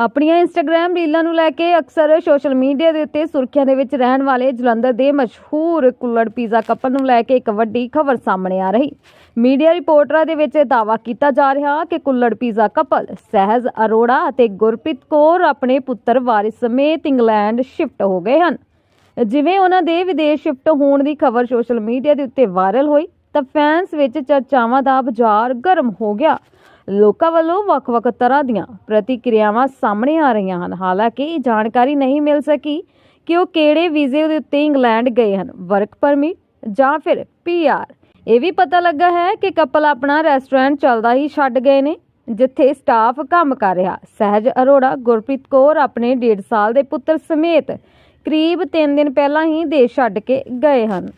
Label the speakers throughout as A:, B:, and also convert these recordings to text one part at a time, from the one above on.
A: ਆਪਣੀਆਂ ਇੰਸਟਾਗ੍ਰam ਰੀਲਾਂ ਨੂੰ ਲੈ ਕੇ ਅਕਸਰ ਸੋਸ਼ਲ ਮੀਡੀਆ ਦੇ ਉੱਤੇ ਸੁਰਖੀਆਂ ਦੇ ਵਿੱਚ ਰਹਿਣ ਵਾਲੇ ਜਲੰਧਰ ਦੇ ਮਸ਼ਹੂਰ ਕੁੱਲੜ ਪੀਜ਼ਾ ਕੱਪਲ ਨੂੰ ਲੈ ਕੇ ਇੱਕ ਵੱਡੀ ਖਬਰ ਸਾਹਮਣੇ ਆ ਰਹੀ। ਮੀਡੀਆ ਰਿਪੋਰਟਰਾਂ ਦੇ ਵਿੱਚ ਦਾਅਵਾ ਕੀਤਾ ਜਾ ਰਿਹਾ ਕਿ ਕੁੱਲੜ ਪੀਜ਼ਾ ਕਪਲ, ਸਹਿਜ ਅਰੋੜਾ ਅਤੇ ਗੁਰਪ੍ਰੀਤ ਕੌਰ ਆਪਣੇ ਪੁੱਤਰ ਵਾਰਿਸ ਸਮੇਤ ਇੰਗਲੈਂਡ ਸ਼ਿਫਟ ਹੋ ਗਏ ਹਨ। ਜਿਵੇਂ ਉਹਨਾਂ ਦੇ ਵਿਦੇਸ਼ ਸ਼ਿਫਟ ਹੋਣ ਦੀ ਖਬਰ ਸੋਸ਼ਲ ਮੀਡੀਆ ਦੇ ਉੱਤੇ ਵਾਇਰਲ ਹੋਈ, ਤਾਂ ਫੈਨਸ ਵਿੱਚ ਚਰਚਾਵਾਂ ਦਾ ਬਾਜ਼ਾਰ ਗਰਮ ਹੋ ਗਿਆ। ਲੋਕਾਂ ਵੱਲੋਂ ਵੱਖ-ਵੱਖ ਤਰ੍ਹਾਂ ਦੀਆਂ ਪ੍ਰਤੀਕਿਰਿਆਵਾਂ ਸਾਹਮਣੇ ਆ ਰਹੀਆਂ ਹਨ। ਹਾਲਾਂਕਿ, ਇਹ ਜਾਣਕਾਰੀ ਨਹੀਂ ਮਿਲ ਸਕੀ ਕਿ ਉਹ ਕਿਹੜੇ ਵੀਜ਼ੇ ਦੇ ਉੱਤੇ ਇੰਗਲੈਂਡ ਗਏ ਹਨ, ਵਰਕ ਪਰਮਿਟ ਜਾਂ ਫਿਰ ਪੀਆਰ ਇਹ ਵੀ ਪਤਾ ਲੱਗਾ ਹੈ ਕਿ ਕਪਲ ਆਪਣਾ ਰੈਸਟੋਰੈਂਟ ਚੱਲਦਾ ਹੀ ਛੱਡ ਗਏ ਨੇ, ਜਿੱਥੇ ਸਟਾਫ ਕੰਮ ਕਰ ਰਿਹਾ। ਸਹਿਜ ਅਰੋੜਾ, ਗੁਰਪ੍ਰੀਤ ਕੌਰ ਆਪਣੇ 1.5 ਸਾਲ ਦੇ ਪੁੱਤਰ ਸਮੇਤ ਕਰੀਬ 3 ਦਿਨ ਪਹਿਲਾਂ ਹੀ ਦੇਸ਼ ਛੱਡ ਕੇ ਗਏ ਹਨ।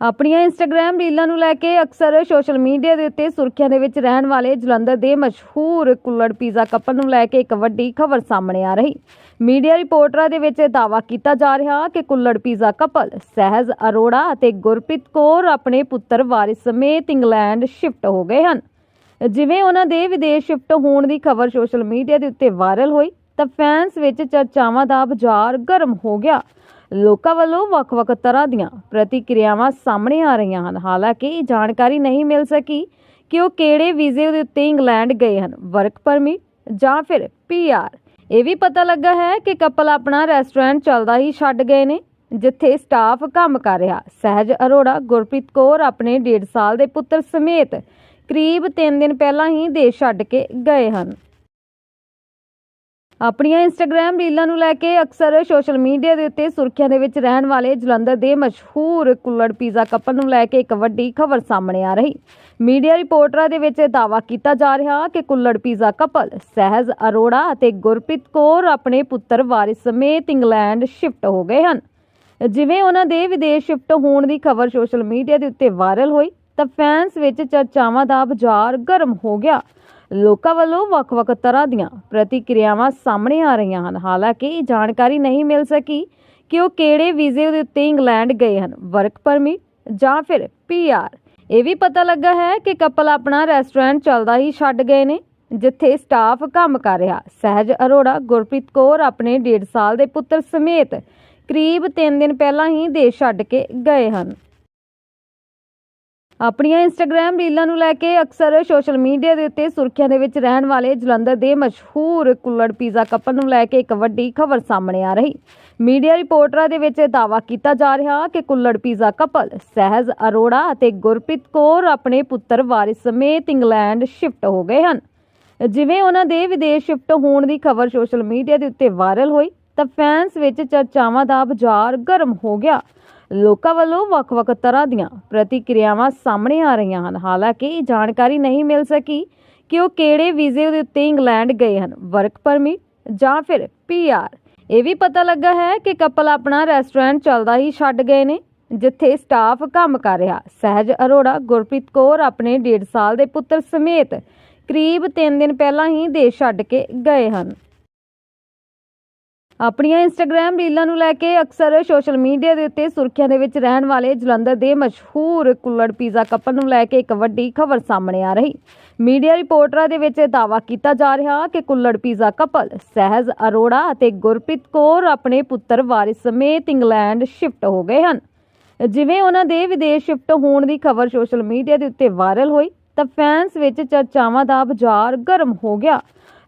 A: ਆਪਣੀਆਂ ਇੰਸਟਾਗ੍ਰam ਰੀਲਾਂ ਨੂੰ ਲੈ ਕੇ ਅਕਸਰ ਸੋਸ਼ਲ ਮੀਡੀਆ ਦੇ ਉੱਤੇ ਸੁਰਖੀਆਂ ਦੇ ਵਿੱਚ ਰਹਿਣ ਵਾਲੇ ਜਲੰਧਰ ਦੇ ਮਸ਼ਹੂਰ ਕੁੱਲੜ ਪੀਜ਼ਾ ਕੱਪਲ ਨੂੰ ਲੈ ਕੇ ਇੱਕ ਵੱਡੀ ਖਬਰ ਸਾਹਮਣੇ ਆ ਰਹੀ। ਮੀਡੀਆ ਰਿਪੋਰਟਰਾਂ ਦੇ ਵਿੱਚ ਦਾਅਵਾ ਕੀਤਾ ਜਾ ਰਿਹਾ ਕਿ ਕੁੱਲੜ ਪੀਜ਼ਾ ਕਪਲ, ਸਹਿਜ ਅਰੋੜਾ ਅਤੇ ਗੁਰਪ੍ਰੀਤ ਕੌਰ ਆਪਣੇ ਪੁੱਤਰ ਵਾਰਿਸ ਸਮੇਤ ਇੰਗਲੈਂਡ ਸ਼ਿਫਟ ਹੋ ਗਏ ਹਨ। ਜਿਵੇਂ ਉਹਨਾਂ ਦੇ ਵਿਦੇਸ਼ ਸ਼ਿਫਟ ਹੋਣ ਦੀ ਖਬਰ ਸੋਸ਼ਲ ਮੀਡੀਆ ਦੇ ਉੱਤੇ ਵਾਇਰਲ ਹੋਈ, ਤਾਂ ਫੈਨਸ ਵਿੱਚ ਚਰਚਾਵਾਂ ਦਾ ਬਾਜ਼ਾਰ ਗਰਮ ਹੋ ਗਿਆ। ਲੋਕਾਂ ਵੱਲੋਂ ਵੱਖ-ਵੱਖ ਤਰ੍ਹਾਂ ਦੀਆਂ ਪ੍ਰਤੀਕਿਰਿਆਵਾਂ ਸਾਹਮਣੇ ਆ ਰਹੀਆਂ ਹਨ। ਹਾਲਾਂਕਿ ਇਹ ਜਾਣਕਾਰੀ ਨਹੀਂ ਮਿਲ ਸਕੀ ਕਿ ਉਹ ਕਿਹੜੇ ਵੀਜ਼ੇ ਦੇ ਉੱਤੇ ਇੰਗਲੈਂਡ ਗਏ ਹਨ, ਵਰਕ ਪਰਮਿਟ ਜਾਂ ਫਿਰ ਪੀਆਰ ਇਹ ਵੀ ਪਤਾ ਲੱਗਾ ਹੈ ਕਿ ਕਪਲ ਆਪਣਾ ਰੈਸਟੋਰੈਂਟ ਚੱਲਦਾ ਹੀ ਛੱਡ ਗਏ ਨੇ, ਜਿੱਥੇ ਸਟਾਫ ਕੰਮ ਕਰ ਰਿਹਾ। ਸਹਿਜ ਅਰੋੜਾ, ਗੁਰਪ੍ਰੀਤ ਕੌਰ ਆਪਣੇ 1.5 ਸਾਲ ਦੇ ਪੁੱਤਰ ਸਮੇਤ ਕਰੀਬ 3 ਦਿਨ ਪਹਿਲਾਂ ਹੀ ਦੇਸ਼ ਛੱਡ ਕੇ ਗਏ ਹਨ। ਆਪਣੀਆਂ ਇੰਸਟਾਗ੍ਰam ਰੀਲਾਂ ਨੂੰ ਲੈ ਕੇ ਅਕਸਰ ਸੋਸ਼ਲ ਮੀਡੀਆ ਦੇ ਉੱਤੇ ਸੁਰਖੀਆਂ ਦੇ ਵਿੱਚ ਰਹਿਣ ਵਾਲੇ ਜਲੰਧਰ ਦੇ ਮਸ਼ਹੂਰ ਕੁੱਲੜ ਪੀਜ਼ਾ ਕਪਲ ਨੂੰ ਲੈ ਕੇ ਇੱਕ ਵੱਡੀ ਖਬਰ ਸਾਹਮਣੇ ਆ ਰਹੀ। ਮੀਡੀਆ ਰਿਪੋਰਟਰਾਂ ਦੇ ਵਿੱਚ ਦਾਅਵਾ ਕੀਤਾ ਜਾ ਰਿਹਾ ਕਿ ਕੁੱਲੜ ਪੀਜ਼ਾ ਕਪਲ ਸਹਿਜ ਅਰੋੜਾ ਅਤੇ ਗੁਰਪ੍ਰੀਤ ਕੌਰ ਆਪਣੇ ਪੁੱਤਰ ਵਾਰਿਸ ਸਮੇਤ ਇੰਗਲੈਂਡ ਸ਼ਿਫਟ ਹੋ ਗਏ ਹਨ। ਜਿਵੇਂ ਉਹਨਾਂ ਦੇ ਵਿਦੇਸ਼ ਸ਼ਿਫਟ ਹੋਣ ਦੀ ਖਬਰ ਸੋਸ਼ਲ ਮੀਡੀਆ ਦੇ ਉੱਤੇ ਵਾਇਰਲ ਹੋਈ, ਤਾਂ ਫੈਨਸ ਵਿੱਚ ਚਰਚਾਵਾਂ ਦਾ ਬਾਜ਼ਾਰ ਗਰਮ ਹੋ ਗਿਆ। ਲੋਕਾਂ ਵੱਲੋਂ ਵੱਖ-ਵੱਖ ਤਰ੍ਹਾਂ ਦੀਆਂ ਪ੍ਰਤੀਕਿਰਿਆਵਾਂ ਸਾਹਮਣੇ ਆ ਰਹੀਆਂ ਹਨ। ਹਾਲਾਂਕਿ ਇਹ ਜਾਣਕਾਰੀ ਨਹੀਂ ਮਿਲ ਸਕੀ ਕਿ ਉਹ ਕਿਹੜੇ ਵੀਜ਼ੇ ਦੇ ਉੱਤੇ ਇੰਗਲੈਂਡ ਗਏ ਹਨ। ਵਰਕ ਪਰਮਿਟ ਜਾਂ ਫਿਰ ਪੀਆਰ ਇਹ ਵੀ ਪਤਾ ਲੱਗਾ ਹੈ ਕਿ ਕਪਲ ਆਪਣਾ ਰੈਸਟੋਰੈਂਟ ਚੱਲਦਾ ਹੀ ਛੱਡ ਗਏ ਨੇ, ਜਿੱਥੇ ਸਟਾਫ ਕੰਮ ਕਰ ਰਿਹਾ। ਸਹਿਜ ਅਰੋੜਾ, ਗੁਰਪ੍ਰੀਤ ਕੌਰ ਆਪਣੇ 1.5 ਸਾਲ ਦੇ ਪੁੱਤਰ ਸਮੇਤ ਕਰੀਬ 3 ਦਿਨ ਪਹਿਲਾਂ ਹੀ ਦੇਸ਼ ਛੱਡ ਕੇ ਗਏ ਹਨ। ਆਪਣੀਆਂ ਇੰਸਟਾਗ੍ਰam ਰੀਲਾਂ ਨੂੰ ਲੈ ਕੇ ਅਕਸਰ ਸੋਸ਼ਲ ਮੀਡੀਆ ਦੇ ਉੱਤੇ ਸੁਰਖੀਆਂ ਦੇ ਵਿੱਚ ਰਹਿਣ ਵਾਲੇ ਜਲੰਧਰ ਦੇ ਮਸ਼ਹੂਰ ਕੁੱਲੜ ਪੀਜ਼ਾ ਕਪਲ ਨੂੰ ਲੈ ਕੇ ਇੱਕ ਵੱਡੀ ਖਬਰ ਸਾਹਮਣੇ ਆ ਰਹੀ। ਮੀਡੀਆ ਰਿਪੋਰਟਰਾਂ ਦੇ ਵਿੱਚ ਦਾਅਵਾ ਕੀਤਾ ਜਾ ਰਿਹਾ ਕਿ ਕੁੱਲੜ ਪੀਜ਼ਾ ਕਪਲ ਸਹਿਜ ਅਰੋੜਾ ਅਤੇ ਗੁਰਪ੍ਰੀਤ ਕੌਰ ਆਪਣੇ ਪੁੱਤਰ ਵਾਰਿਸ ਸਮੇਤ ਇੰਗਲੈਂਡ ਸ਼ਿਫਟ ਹੋ ਗਏ ਹਨ। ਜਿਵੇਂ ਉਹਨਾਂ ਦੇ ਵਿਦੇਸ਼ ਸ਼ਿਫਟ ਹੋਣ ਦੀ ਖਬਰ ਸੋਸ਼ਲ ਮੀਡੀਆ ਦੇ ਉੱਤੇ ਵਾਇਰਲ ਹੋਈ, ਤਾਂ ਫੈਨਸ ਵਿੱਚ ਚਰਚਾਵਾਂ ਦਾ ਬਾਜ਼ਾਰ ਗਰਮ ਹੋ ਗਿਆ। ਲੋਕਾਂ ਵੱਲੋਂ ਵੱਖ-ਵੱਖ ਤਰ੍ਹਾਂ ਦੀਆਂ ਪ੍ਰਤੀਕਿਰਿਆਵਾਂ ਸਾਹਮਣੇ ਆ ਰਹੀਆਂ ਹਨ। ਹਾਲਾਂਕਿ, ਇਹ ਜਾਣਕਾਰੀ ਨਹੀਂ ਮਿਲ ਸਕੀ ਕਿ ਉਹ ਕਿਹੜੇ ਵੀਜ਼ੇ ਦੇ ਉੱਤੇ ਇੰਗਲੈਂਡ ਗਏ ਹਨ। ਵਰਕ ਪਰਮਿਟ ਜਾਂ ਫਿਰ ਪੀਆਰ ਇਹ ਵੀ ਪਤਾ ਲੱਗਾ ਹੈ ਕਿ ਕਪਲ ਆਪਣਾ ਰੈਸਟੋਰੈਂਟ ਚੱਲਦਾ ਹੀ ਛੱਡ ਗਏ ਨੇ, ਜਿੱਥੇ ਸਟਾਫ ਕੰਮ ਕਰ ਰਿਹਾ। ਸਹਿਜ ਅਰੋੜਾ, ਗੁਰਪ੍ਰੀਤ ਕੌਰ ਆਪਣੇ 1.5 ਸਾਲ ਦੇ ਪੁੱਤਰ ਸਮੇਤ ਕਰੀਬ 3 ਦਿਨ ਪਹਿਲਾਂ ਹੀ ਦੇਸ਼ ਛੱਡ ਕੇ ਗਏ ਹਨ। ਆਪਣੀਆਂ ਇੰਸਟਾਗ੍ਰam ਰੀਲਾਂ ਨੂੰ ਲੈ ਕੇ ਅਕਸਰ ਸੋਸ਼ਲ ਮੀਡੀਆ ਦੇ ਉੱਤੇ ਸੁਰਖੀਆਂ ਦੇ ਵਿੱਚ ਰਹਿਣ ਵਾਲੇ ਜਲੰਧਰ ਦੇ ਮਸ਼ਹੂਰ ਕੁੱਲੜ ਪੀਜ਼ਾ ਕਪਲ ਨੂੰ ਲੈ ਕੇ ਇੱਕ ਵੱਡੀ ਖਬਰ ਸਾਹਮਣੇ ਆ ਰਹੀ। ਮੀਡੀਆ ਰਿਪੋਰਟਰਾਂ ਦੇ ਵਿੱਚ ਦਾਅਵਾ ਕੀਤਾ ਜਾ ਰਿਹਾ ਕਿ ਕੁੱਲੜ ਪੀਜ਼ਾ ਕਪਲ, ਸਹਿਜ ਅਰੋੜਾ ਅਤੇ ਗੁਰਪ੍ਰੀਤ ਕੌਰ ਆਪਣੇ ਪੁੱਤਰ ਵਾਰਿਸ ਸਮੇਤ ਇੰਗਲੈਂਡ ਸ਼ਿਫਟ ਹੋ ਗਏ ਹਨ। ਜਿਵੇਂ ਉਹਨਾਂ ਦੇ ਵਿਦੇਸ਼ ਸ਼ਿਫਟ ਹੋਣ ਦੀ ਖਬਰ ਸੋਸ਼ਲ ਮੀਡੀਆ ਦੇ ਉੱਤੇ ਵਾਇਰਲ ਹੋਈ, ਤਾਂ ਫੈਨਸ ਵਿੱਚ ਚਰਚਾਵਾਂ ਦਾ ਬਾਜ਼ਾਰ ਗਰਮ ਹੋ ਗਿਆ।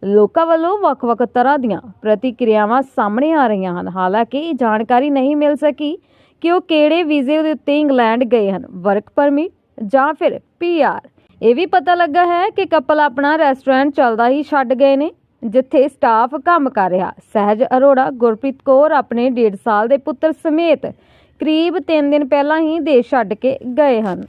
A: ਲੋਕਾਂ ਵੱਲੋਂ ਵੱਖ-ਵੱਖ ਤਰ੍ਹਾਂ ਦੀਆਂ ਪ੍ਰਤੀਕਿਰਿਆਵਾਂ ਸਾਹਮਣੇ ਆ ਰਹੀਆਂ ਹਨ। ਹਾਲਾਂਕਿ ਇਹ ਜਾਣਕਾਰੀ ਨਹੀਂ ਮਿਲ ਸਕੀ ਕਿ ਉਹ ਕਿਹੜੇ ਵੀਜ਼ੇ ਦੇ ਉੱਤੇ ਇੰਗਲੈਂਡ ਗਏ ਹਨ। ਵਰਕ ਪਰਮਿਟ ਜਾਂ ਫਿਰ ਪੀਆਰ ਇਹ ਵੀ ਪਤਾ ਲੱਗਾ ਹੈ ਕਿ ਕਪਲ ਆਪਣਾ ਰੈਸਟੋਰੈਂਟ ਚੱਲਦਾ ਹੀ ਛੱਡ ਗਏ ਨੇ, ਜਿੱਥੇ ਸਟਾਫ ਕੰਮ ਕਰ ਰਿਹਾ। ਸਹਿਜ ਅਰੋੜਾ, ਗੁਰਪ੍ਰੀਤ ਕੌਰ ਆਪਣੇ 1.5 ਸਾਲ ਦੇ ਪੁੱਤਰ ਸਮੇਤ ਕਰੀਬ 3 ਦਿਨ ਪਹਿਲਾਂ ਹੀ ਦੇਸ਼ ਛੱਡ ਕੇ ਗਏ ਹਨ।